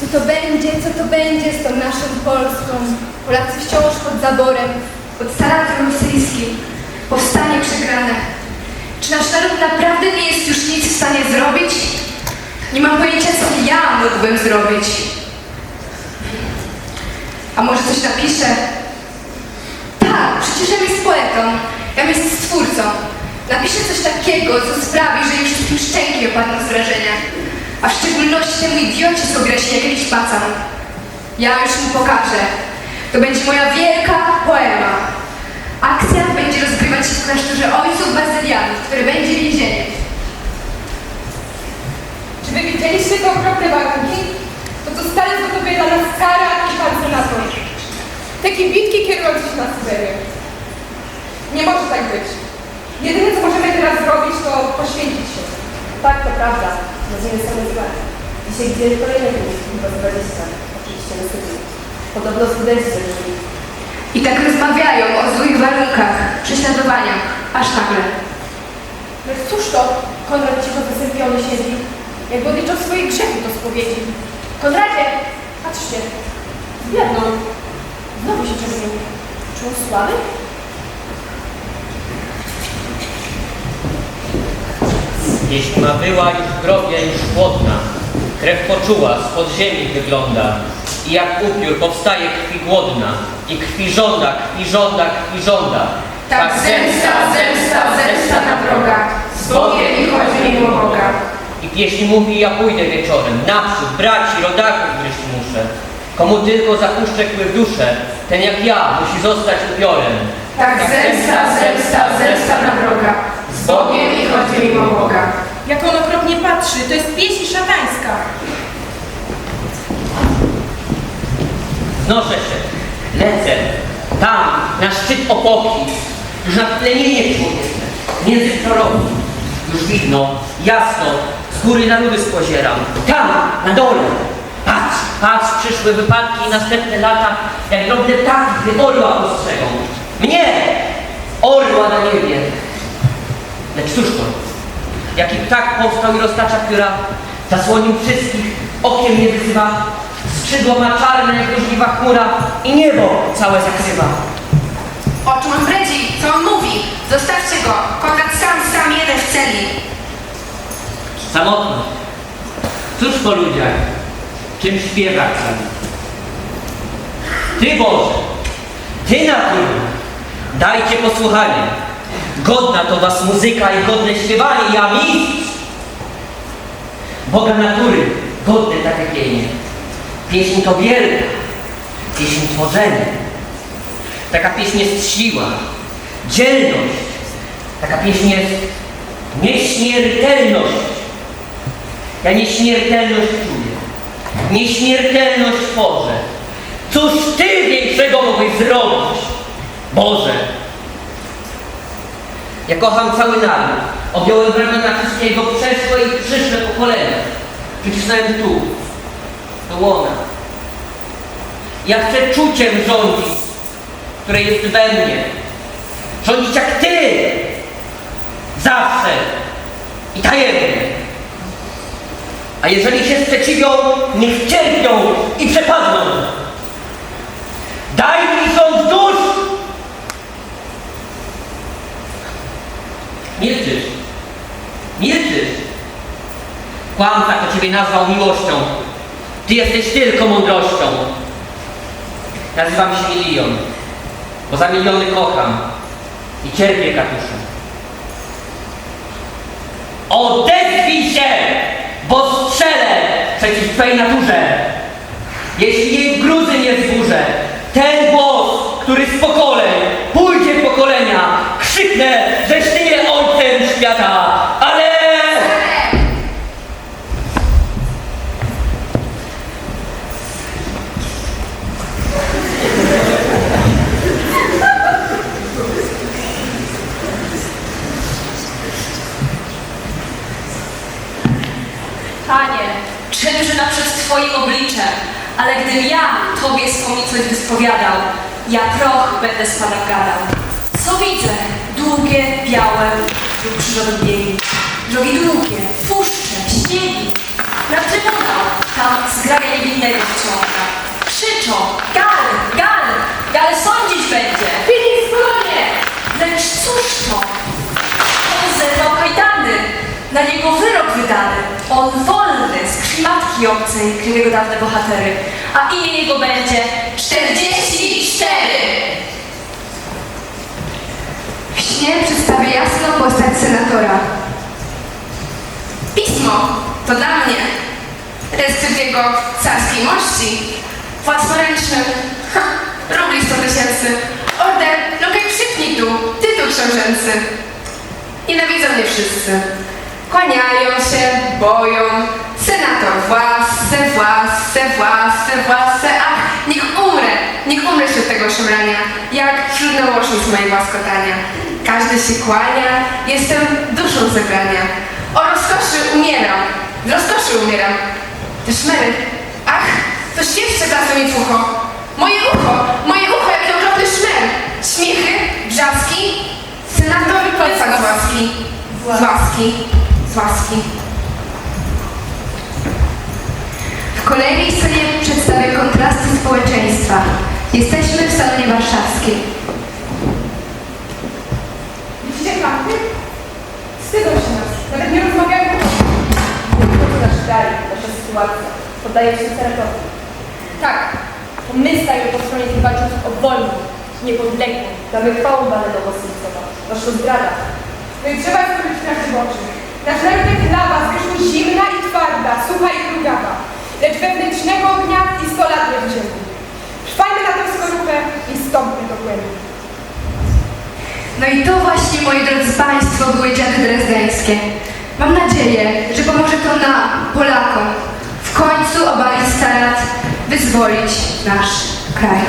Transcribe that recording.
Co to będzie, co to będzie z tą naszą Polską? Polacy wciąż pod zaborem, pod staratem rosyjskim. Powstanie przegrane. Czy nasz naród naprawdę nie jest już nic w stanie zrobić? Nie mam pojęcia, co ja mógłbym zrobić. A może coś napiszę? Tak, przecież ja jest poetą. Ja jest stwórcą. Napiszę coś takiego, co sprawi, że już wszystkim szczęki opadną z wrażenia. A w szczególności temu idiocie z obresie jakiś pacan. Ja już mu pokażę. To będzie moja wielka poema. Akcja będzie rozgrywać się w klasztorze ojców bazylianów, które będzie więzieniem. Czy wy widzieliście te okropne warunki? To zostali gotowe dla nas kara i pan senator. Te kibitki kierują dziś na Syberię. Nie może tak być. Jedyne, co możemy teraz zrobić, to poświęcić się. Tak, to prawda. Będziemy same złe. Dzisiaj widzieli kolejne wynik, chyba z 20. Oczywiście na studiu. Podobno studenci zaczęli. I tak rozmawiają o złych warunkach, prześladowaniach, aż nagle. No cóż to? Konrad cicho zasępiony siedzi. Jakby odliczał swoje grzechy do spowiedzi. Konradzie! Patrzcie. Zbladną. Znowu się czerwieni. Czy on słaby? Jeśli ma była już w grobie już chłodna, krew poczuła, spod ziemi wygląda i jak upiór powstaje krwi głodna i krwi żąda, krwi żąda, krwi żąda. Tak zemsta, zemsta, zemsta na wroga. Z Bogiem i chodź mimo Boga. I pieśń mówi, ja pójdę wieczorem, naprzód, braci, rodaków gryźć muszę. Komu tylko zapuszczę kły w duszę, ten jak ja musi zostać upiorem. Tak zemsta, zemsta, zemsta na wroga. Bogiem i chodź mimo Boga. Jak on okropnie patrzy, to jest pieśń szatańska. Znoszę się, lecę, tam, na szczyt opoki, już na plemienie człowieka, między proroki. Już widno, jasno, z góry na ludy spozieram. Tam, na dole. Patrz, patrz, przyszłe wypadki i następne lata, jak drobne ptaki, gdy orła postrzegą. Mnie! Orła na niebie. Lecz cóż to? Jaki ptak powstał i roztacza pióra, zasłonił wszystkich, okiem nie wyzywa, skrzydła ma czarne jak żniwa chmura i niebo całe zakrywa. Oczu mam bredzi, co on mówi? Zostawcie go. Konrad sam, sam jeden w celi. Samotność. Cóż po ludziach, czym śpiewa sami. Ty Boże, Ty natura, dajcie posłuchanie. Godna to Was muzyka i godne śpiewanie, ja mistrz. Boga natury, godny tak jak jej. Pieśń to wielka, pieśń tworzenia. Taka pieśń jest siła, dzielność. Taka pieśń jest nieśmiertelność. Ja nieśmiertelność czuję. Nieśmiertelność tworzę. Cóż Ty większego mogłeś zrobić? Boże. Ja kocham cały naród. Objąłem ramiona wszystkiego przeszłe i przyszłe pokolenia. Przycisnąłem tu, do łona. Ja chcę czuciem rządzić, które jest we mnie. Rządzić jak Ty! Zawsze! I tajemnie! A jeżeli się sprzeciwią, niech cierpią i przepadną. Daj mi Kłamca, kto Ciebie nazwał miłością. Ty jesteś tylko mądrością. Nazywam się Milion, bo za miliony kocham i cierpię katuszem. Odezwij się, bo strzelę przeciw Twej naturze. Jeśli jej gruzy nie wzburzę, ten głos, który z pokoleń pójdzie w pokolenia, krzyknę, żeś Ty ojcem świata, ale... Czynży naprzed Twoim obliczem, ale gdym ja Tobie wspomnieć wyspowiadał, ja proch będę z Panem gadał. Co widzę? Długie, białe lub krzyżowe biegi. Drogi długie, puszcze, śniegi. Na trybunał, tam zgraje niewinnych innego wciąga. Krzyczą, gal, gal, gal sądzić będzie. Filip, spokojnie! Lecz cóż to? On zerwał kajdany, na niego wyrok wydany. On wolny, matki obcej, krył jego dawne bohatery. A imię jego będzie 44! W śnie przedstawię jasną postać senatora. Pismo to dla mnie. Reskrypt jego carskiej mości. Własnoręczny. Ha, rubli 100 tysięcy. Order, no kaj przypnij tu. Tytuł książęcy. Nienawidzą mnie wszyscy. Kłaniają się, boją. Senator własce, własce, własce, własce. Ach, niech umrę, niech umrę wśród tego szemrania, jak wśród nałożnic mojego łaskotania. Każdy się kłania, jestem duszą zebrania. O rozkoszy umieram, z rozkoszy umieram. Te szmery, ach, to świeższe wlazło mi w ucho. Moje ucho, moje ucho, jaki okropny szmer. Śmiechy, brzaski, senator Kotwa z łaski. Z łaski, z łaski. Kolejnej scenie przedstawię kontrasty społeczeństwa. Jesteśmy w salonie warszawskiej. Widzicie fakty? Wstydzą się nas. Nawet nie rozmawiają o tym. Nasz kraj, nasza sytuacja. Poddaje się ceratowi. Tak, to my stajemy po stronie tych walczących o wolność, niepodległość. Damy chwałę Baledowo Sylcowa, wasza zdrada. No i trzeba prawdzie w oczy. Nasz naród jak lawa, zwierzchu zimna i twarda, sucha i plugawa. Lecz wewnętrznego ognia i sto lat nie. Trwajmy na tę skorupę i stąpmy do głębi. No i to właśnie, moi drodzy Państwo, były dziady drezdeńskie. Mam nadzieję, że pomoże to nam, Polakom, w końcu obalić starat, wyzwolić nasz kraj.